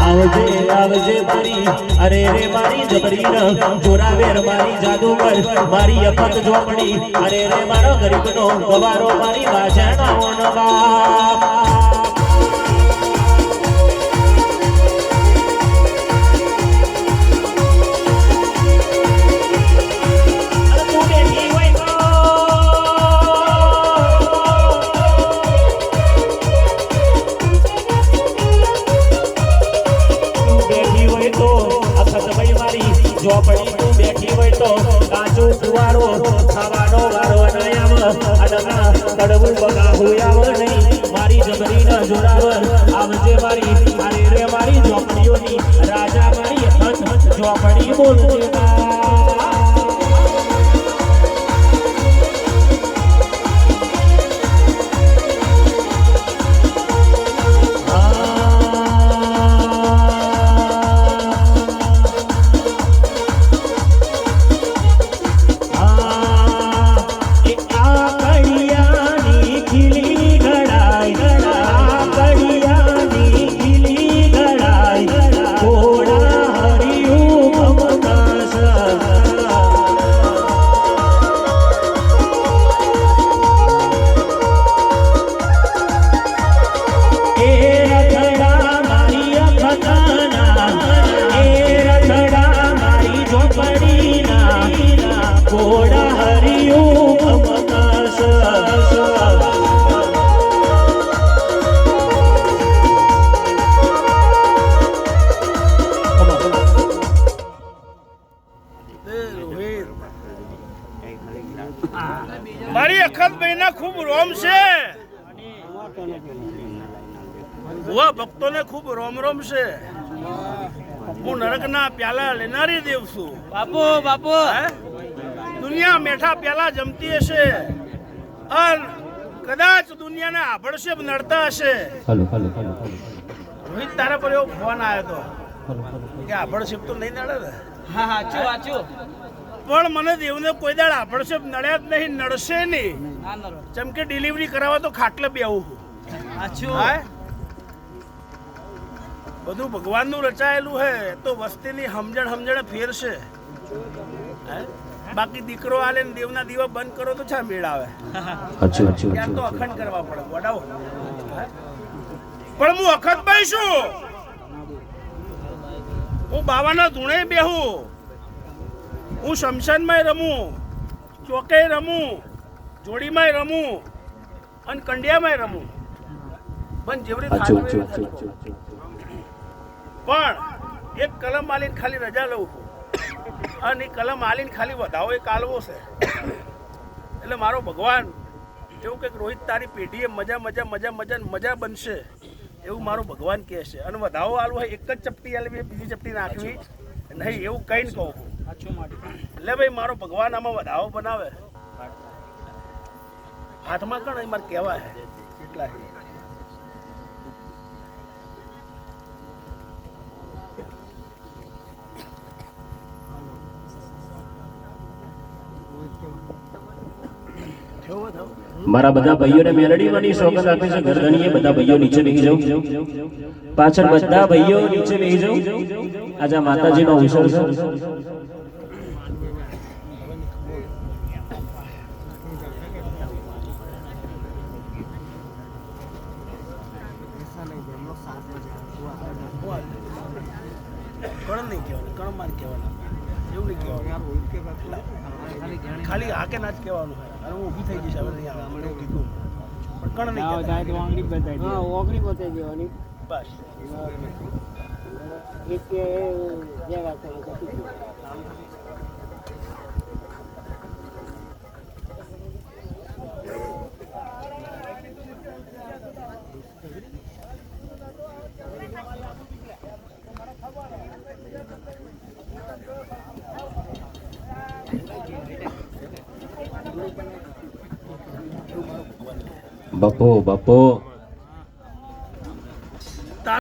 આવજે આવજે મારી અરે રે મારી જબરી ન જોરાવેર મારી જાદુગર, મારી અફત જોપડી અરે રે મારો ગરીબનો ગવારો મારી વાજણાઓ ન બાપ ઝોપડી તું બેઠી હોય તો કાચો કુવારો ખાવાનો વારો અનાયામ આવ અડગા તડવું બગાહું આવ નહીં મારી જબરી ન જોડાવ આવજે મારી અરે રે મારી ઝોપડીઓની રાજા મારી હંસ, ઝોપડી બોલજે મારી અખતભાઈ ના ખૂબ રોમ છે. ભુવા ભક્તોને ખૂબ રોમ રોમ છે. હું નરકના પ્યાલા લેનારી દેવ છું. બાપુ બાપુ. હે? દુનિયા મેઠા પહેલા જમતી હશે અને કદાચ દુનિયાને આભડશે નડતા હશે. રોહિત તારા પર એવો ફોન આવ્યો હતો કે આભળશેપ તો નહીં નડે ને? હા પણ મને દેવને કોઈ દાડ આભળશેપ નડ્યા જ નહીં નડશે નહીં. જેમ કે ડિલિવરી કરાવવા તો ખાટલે બેવું હાચું હા? બધું ભગવાનનું રચાયેલું હે તો વસ્તીની સમજણ સમજણ ફેર છે હે? બાકી દીકરો આલે ને દેવના દીવા બંધ કરો તો છા મેળ આવે. અચ્છા અચ્છા ત્યાં તો અખંડ કરવા પડે. વડાવો? પણ હું અખતભાઈ છું. હું બાવાના ધૂણે બેહું. હું શમશાનમાં રમું. ચોકે રમું. જોડીમાંય રમું. અને કંડિયામાંય રમું. પણ જેવડી પણ એક કલમ માલીને ખાલી રજા લઉં છું. અને કલમ આલીને ખાલી વધાવો એ કાલવો છે. એટલે મારો ભગવાન એવું કે રોહિત તારી પેઢીએ મજા મજા મજા મજા મજા બનશે એવું મારું ભગવાન કહે છે અને વધાવો આલવો હોય એક જ ચપટી આલવી બીજી ચપટી નાખવી નહીં એવું કઈ ને કહું. એટલે ભાઈ મારો ભગવાન આમાં વધાવો બનાવે. હાથમાં કણ એ મારે કહેવાય એટલા મારા બધા ભાઈઓને મેલડીમાંની સોગંદ આપે છે. ગરદનીએ બધા ભાઈઓ નીચે બેસી જાઉં. પાછળ બધા ભાઈઓ નીચે બેસી જાઉં. આજે માતાજીનો અવસર છે. કણ નહીં કહેવાનું કણ માર કહેવાના એવું નહીં કહેવાનું ખાલી હા કે ના જ કહેવાનું હોય. અને હું ઊભી થઈ જઈશ હવે નહીં આવે એવું કીધું. પણ કણ નહીં કહેતા. વાંગડી બતાવી હા ઓગણી બતાવી દેવાની બસ. એક કે જે વાત કરી બપો બપો.